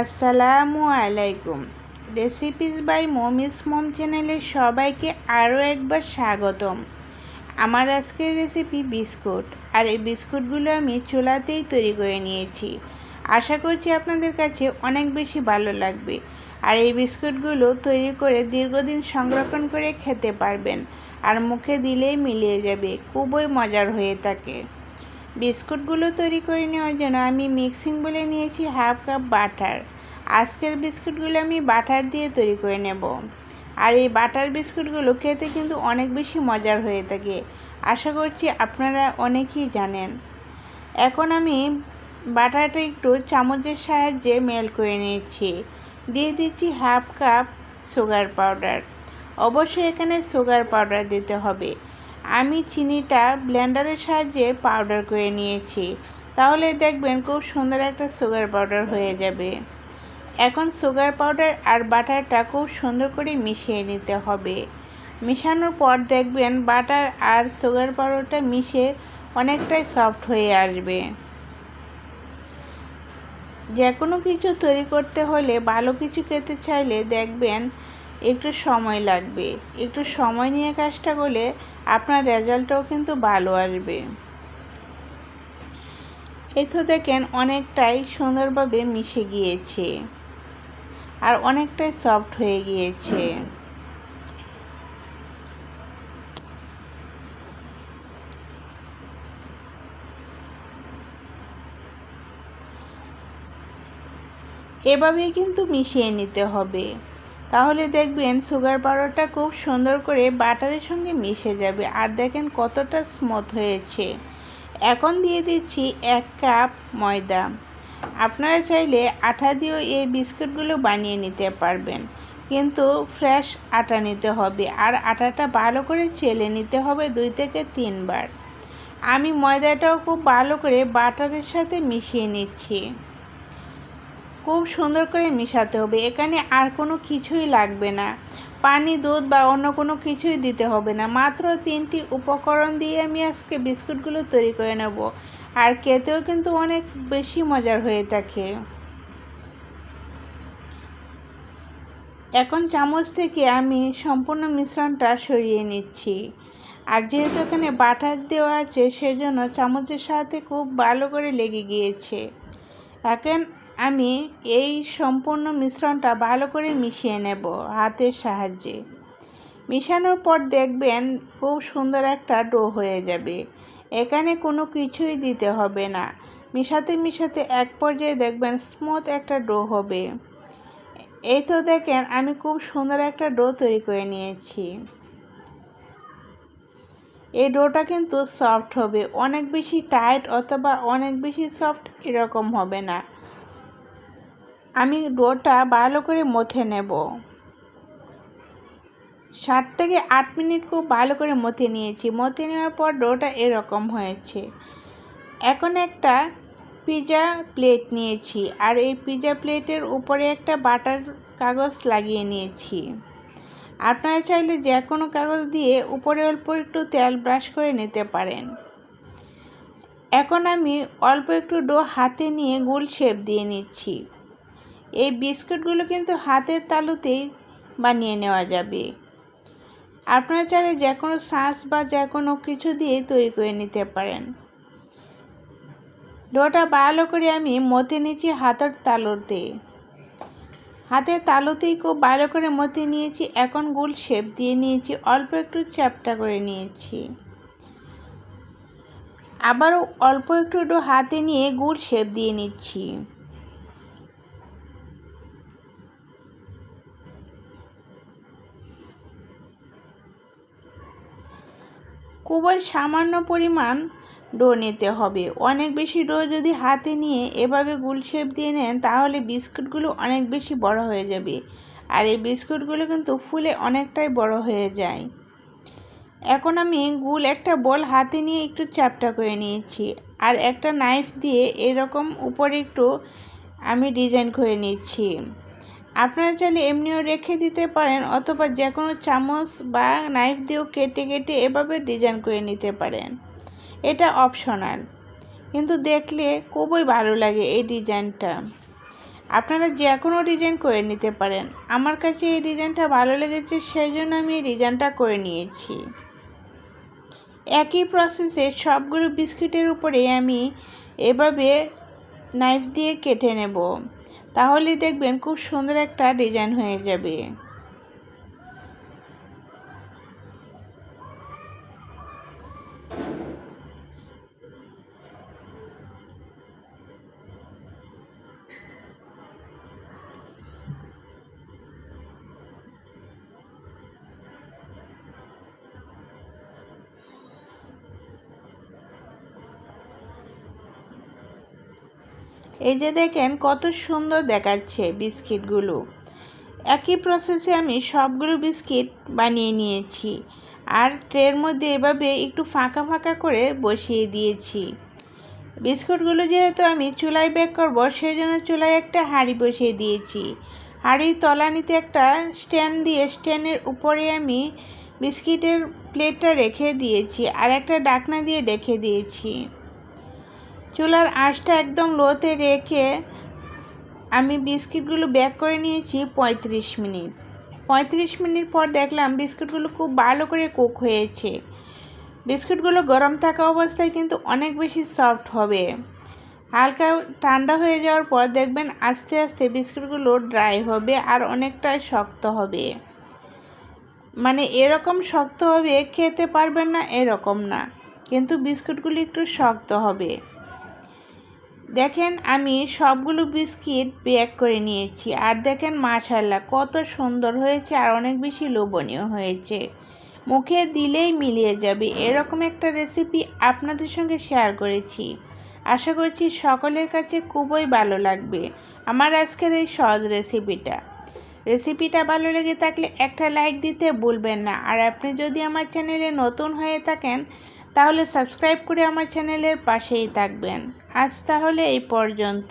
আসসালামু আলাইকুম। Recipes by মমিস মম চ্যানেলে সবাইকে আরও একবার স্বাগতম। আমার আজকের রেসিপি বিস্কুট। আর এই বিস্কুটগুলো আমি চুলাতেই তৈরি করে নিয়েছি। আশা করছি আপনাদের কাছে অনেক বেশি ভালো লাগবে। আর এই বিস্কুটগুলো তৈরি করে দীর্ঘদিন সংরক্ষণ করে খেতে পারবেন। আর মুখে দিলেই মিলিয়ে যাবে। খুবই মজার হয়ে থাকে। বিস্কুটগুলো তৈরি করে নেওয়ার জন্য আমি মিক্সিং বলে নিয়েছি হাফ কাপ বাটার। আজকের বিস্কুটগুলো আমি বাটার দিয়ে তৈরি করে নেব। আর এই বাটার বিস্কুটগুলো খেতে কিন্তু অনেক বেশি মজার হয়ে থাকে। আশা করছি আপনারা অনেকেই জানেন। এখন আমি বাটারটা একটু চামচের সাহায্যে মেল করে নিয়েছি। দিয়ে দিচ্ছি হাফ কাপ সুগার পাউডার অবশ্যই এখানে সুগার পাউডার দিতে হবে। আমি চিনিটা ব্লেন্ডারের সাহায্যে পাউডার করে নিয়েছি। তাহলে দেখবেন খুব সুন্দর একটা সুগার পাউডার হয়ে যাবে। এখন সুগার পাউডার আর বাটারটা খুব সুন্দর করে মিশিয়ে নিতে হবে। মিশানোর পর দেখবেন বাটার আর সুগার পাউডারটা মিশে অনেকটাই সফট হয়ে আসবে। যে কোনো কিছু তৈরি করতে হলে ভালো কিছু খেতে চাইলে দেখবেন একটু সময় লাগবে। একটু সময় নিয়ে কাজটা করলে আপনার রেজাল্টটাও কিন্তু ভালো আসবে। এই তো দেখেন অনেকটাই সুন্দরভাবে মিশে গিয়েছে। আর অনেকটাই সফট হয়ে গিয়েছে। এভাবেই কিন্তু মিশিয়ে নিতে হবে। তাহলে দেখবেন সুগার পাউডারটা খুব সুন্দর করে বাটারের সঙ্গে মিশে যাবে। আর দেখেন কতটা স্মুথ হয়েছে। এখন দিয়ে দিচ্ছি এক কাপ ময়দা। আপনারা চাইলে আটা দিয়েও এই বিস্কুটগুলো বানিয়ে নিতে পারবেন। কিন্তু ফ্রেশ আটা নিতে হবে। আর আটাটা ভালো করে চেলে নিতে হবে দুই থেকে তিনবার। আমি ময়দাটাও খুব ভালো করে বাটারের সাথে মিশিয়ে নিচ্ছি। খুব সুন্দর করে মিশাতে হবে। এখানে আর কোনো কিছুই লাগবে না। পানি, দুধ বা অন্য কোনো কিছুই দিতে হবে না। মাত্র তিনটি উপকরণ দিয়ে আমি আজকে বিস্কুটগুলো তৈরি করে নেব। আর খেতেও কিন্তু অনেক বেশি মজার হয়ে থাকে। এখন চামচ থেকে আমি সম্পূর্ণ মিশ্রণটা সরিয়ে নিচ্ছি। আর যেহেতু এখানে বাটার দেওয়া আছে, সেজন্য চামচের সাথে খুব ভালো করে লেগে গিয়েছে। এখন আমি এই সম্পূর্ণ মিশ্রণটা ভালো করে মিশিয়ে নেব হাতের সাহায্যে। মিশানোর পর দেখবেন খুব সুন্দর একটা ডো হয়ে যাবে। এখানে কোনো কিছুই দিতে হবে না। মিশাতে মিশাতে এক পর্যায়ে দেখবেন স্মুথ একটা ডো হবে। এই তো দেখেন আমি খুব সুন্দর একটা ডো তৈরি করে নিয়েছি। এই ডোটা কিন্তু সফট হবে। অনেক বেশি টাইট অথবা অনেক বেশি সফট এরকম হবে না। আমি ডোটা ভালো করে মথে নেব। সাত থেকে আট মিনিট খুব ভালো করে মথে নিয়েছি। মথে নেওয়ার পর ডোটা এরকম হয়েছে। এখন একটা পিজা প্লেট নিয়েছি আর এই পিজা প্লেটের উপরে একটা বাটার কাগজ লাগিয়ে নিয়েছি। আপনারা চাইলে যে কোনো কাগজ দিয়ে উপরে অল্প একটু তেল ব্রাশ করে নিতে পারেন। এখন আমি অল্প একটু ডো হাতে নিয়ে গোল শেপ দিয়ে নিচ্ছি। এই বিস্কুটগুলো কিন্তু হাতের তালুতেই বানিয়ে নেওয়া যাবে। আপনারা চাইলে যে কোনো শাঁস বা যে কোনো কিছু দিয়ে তৈরি করে নিতে পারেন। ডোটা ভালো করে আমি মতে নিয়েছি হাতের তালুতে। হাতের তালুতেই খুব ভালো করে মতে নিয়েছি, এখন গোল শেপ দিয়ে নিয়েছি, অল্প একটু চ্যাপটা করে নিয়েছি। আবারও অল্প একটু হাতে নিয়ে গুড় শেপ দিয়ে নিচ্ছি। খুবই সামান্য পরিমাণ ডো নিতে হবে। অনেক বেশি ডো যদি হাতে নিয়ে এভাবে গুল শেপ দিয়ে নেন, তাহলে বিস্কুটগুলো অনেক বেশি বড় হয়ে যাবে। আর এই বিস্কুটগুলো কিন্তু ফুলে অনেকটাই বড় হয়ে যায়। এখন আমি গুল একটা বল হাতে নিয়ে একটু চ্যাপটা করে নিয়েছি আর একটা নাইফ দিয়ে এরকম উপরে একটু আমি ডিজাইন করে নিচ্ছি। আপনারা চাইলে এমনিও রেখে দিতে পারেন অথবা যে কোনো চামচ বা নাইফ দিয়েও কেটে কেটে এভাবে ডিজাইন করে নিতে পারেন। এটা অপশনাল কিন্তু দেখলে খুবই ভালো লাগে এই ডিজাইনটা আপনারা যে কোনো ডিজাইন করে নিতে পারেন। আমার কাছে এই ডিজাইনটা ভালো লেগেছে সেই জন্য আমি এই ডিজাইনটা করে নিয়েছি। একই প্রসেসে সবগুলো বিস্কিটের উপরে আমি এভাবে নাইফ দিয়ে কেটে নেব। তাহলে দেখবেন খুব সুন্দর একটা ডিজাইন হয়ে যাবে। এই যে দেখেন, কত সুন্দর দেখাচ্ছে বিস্কিটগুলো। একই প্রসেসে আমি সবগুলো বিস্কিট বানিয়ে নিয়েছি। আর ট্রের মধ্যে এভাবে একটু ফাঁকা ফাঁকা করে বসিয়ে দিয়েছি। বিস্কুটগুলো যেহেতু আমি চুলায় বেক করব সেই জন্য চুলায় একটা হাঁড়ি বসিয়ে দিয়েছি। হাঁড়ির তলানিতে একটা স্ট্যান্ড দিয়ে স্ট্যান্ডের উপরে আমি বিস্কিটের প্লেটটা রেখে দিয়েছি আর একটা ডাকনা দিয়ে রেখে দিয়েছি। চুলার আঁশটা একদম লোতে রেখে আমি বিস্কিটগুলো ব্যাক করে নিয়েছি পঁয়ত্রিশ মিনিট। পঁয়ত্রিশ মিনিট পর দেখলাম বিস্কুটগুলো খুব ভালো করে কুক হয়েছে। বিস্কুটগুলো গরম থাকা অবস্থায় কিন্তু অনেক বেশি সফট হবে। হালকা ঠান্ডা হয়ে যাওয়ার পর দেখবেন আস্তে আস্তে বিস্কুটগুলো ড্রাই হবে আর অনেকটাই শক্ত হবে। মানে এরকম শক্ত হবে, খেতে পারবেন না এরকম না। কিন্তু বিস্কুটগুলো একটু শক্ত হবে। দেখেন, আমি সবগুলো বিস্কিট প্যাক করে নিয়েছি। আর দেখেন মাশাল্লাহ কত সুন্দর হয়েছে আর অনেক বেশি লোভনীয় হয়েছে। মুখে দিলেই মিলিয়ে যাবে। এরকম একটা রেসিপি আপনাদের সঙ্গে শেয়ার করেছি। আশা করছি সকলের কাছে খুবই ভালো লাগবে আমার আজকের এই সহজ রেসিপিটা। রেসিপিটা ভালো লেগে থাকলে একটা লাইক দিতে ভুলবেন না। আর আপনি যদি আমার চ্যানেলে নতুন হয়ে থাকেন তাহলে সাবস্ক্রাইব করে আমার চ্যানেলের পাশেই থাকবেন। আজ তাহলে এই পর্যন্ত